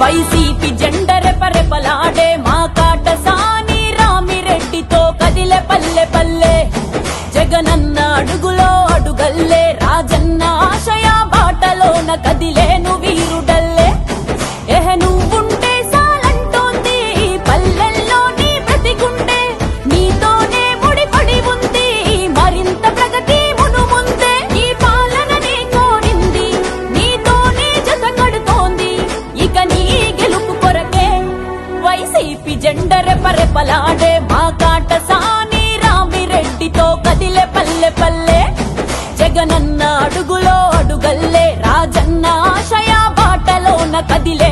YCP జెండ రెపరెపలాడే మా కాట సాని రామిరెడ్డితో కదిలే పల్లె పల్లె. జగనన్న అడుగులో అడుగల్లే రాజన్న ఆశయ బాటలోన కదిలే రెపరెపలాడే మా కాట సాని రామిరెడ్డితో కదిలే పల్లె పల్లె. జగనన్న అడుగులో అడుగల్లే రాజన్న ఆశయ బాటలోన కదిలే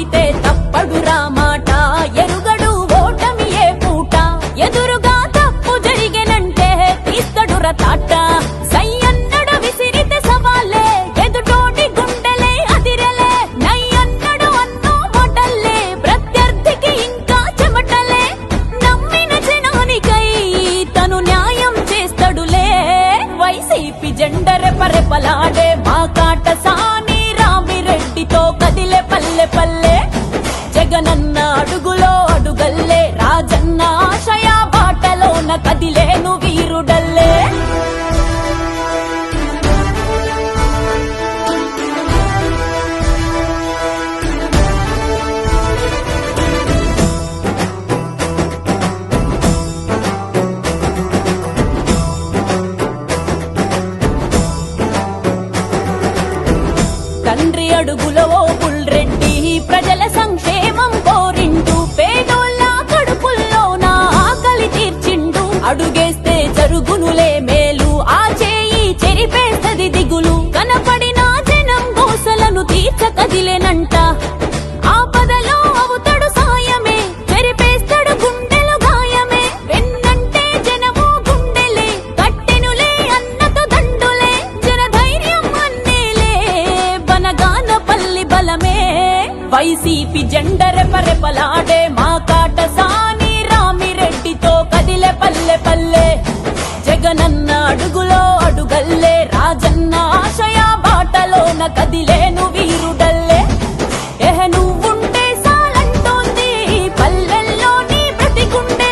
ఆడితే తప్పడురా మాట. ఎరుగడు ఓటమి ఏ పూట. ఎదురుగా తప్పు జరిగినంటే తీస్తడురా తాట సయ్యన్నడు విసిరితే సవాలే. ఎదుటోటి గుండెలే అదిరలే. నయ్యన్నడు అన్నో మొటల్లే. ప్రత్యర్థికి ఇంకా చెమటలే. నమ్మిన జనానికై తను న్యాయం చేస్తడులే. వైసీపీ జెండ రెపరెపలాడే మా కాట సాని రామిరెడ్డితో నన్న అడుగులో అడుగల్లే రాజన్న ఆశయ బాటలోన కదిలేను వీరుడల్లే. తండ్రి అడుగులో బుల్ అడుగేస్తే జరుగునులే మేలు. ఆ చేయి చెరిపేస్తది దిగులు. కనపడిన జనం గోసలను తీర్చ కదిలేనంట ఆపదలో అవుతాడు సాయమే. చెరిపేస్తాడు గుండెలు గాయమే. వెన్నంటే జనము గుండెలే. కట్టెనులే అన్నతో దండులే. జన ధైర్యం అన్నేలే. బనగాన పల్లి బలమే. వైసీపీ జెండ రెపరెపలాడే మా కాట సాని జగనన్న అడుగులో అడుగల్లే. రాజన్న ఆశయ బాటలోన కదిలేను వీరుడల్లే. ఎహ నువ్వుంటే సాలంటోంది. పల్లెల్లో నీ బ్రతికుండే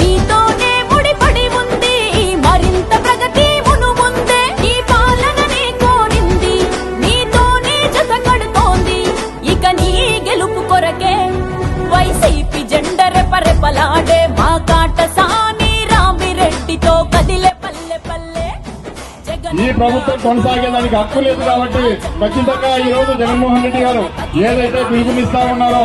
నీతోనే ముడిపడి ఉంది. మరింత ప్రగతి మునుముందే ముందే ఈ పాలననే కోరింది నీతోనే జత కడుతోంది. ఇక నీ గెలుపు కొరకే. వైసీపీ జెండరెపరెపలాడే ఈ ప్రభుత్వం కొనసాగేదానికి హక్కు లేదు కాబట్టి ఖచ్చితంగా ఈ రోజు జగన్మోహన్ రెడ్డి గారు ఏదైతే పిలుపునిస్తా ఉన్నారో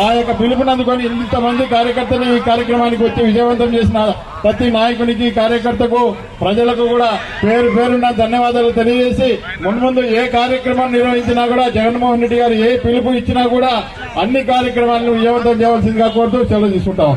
ఆ యొక్క పిలుపుని అందుకొని ఇంతమంది కార్యకర్తలు ఈ కార్యక్రమానికి వచ్చి విజయవంతం చేసిన ప్రతి నాయకునికి కార్యకర్తకు ప్రజలకు కూడా పేరు పేరున ధన్యవాదాలు తెలియజేసి మున్ముందు ఏ కార్యక్రమాన్ని నిర్వహించినా కూడా జగన్మోహన్ రెడ్డి గారు ఏ పిలుపు ఇచ్చినా కూడా అన్ని కార్యక్రమాలను విజయవంతం చేయవలసిందిగా కోరుతూ సెలవు తీసుకుంటాం.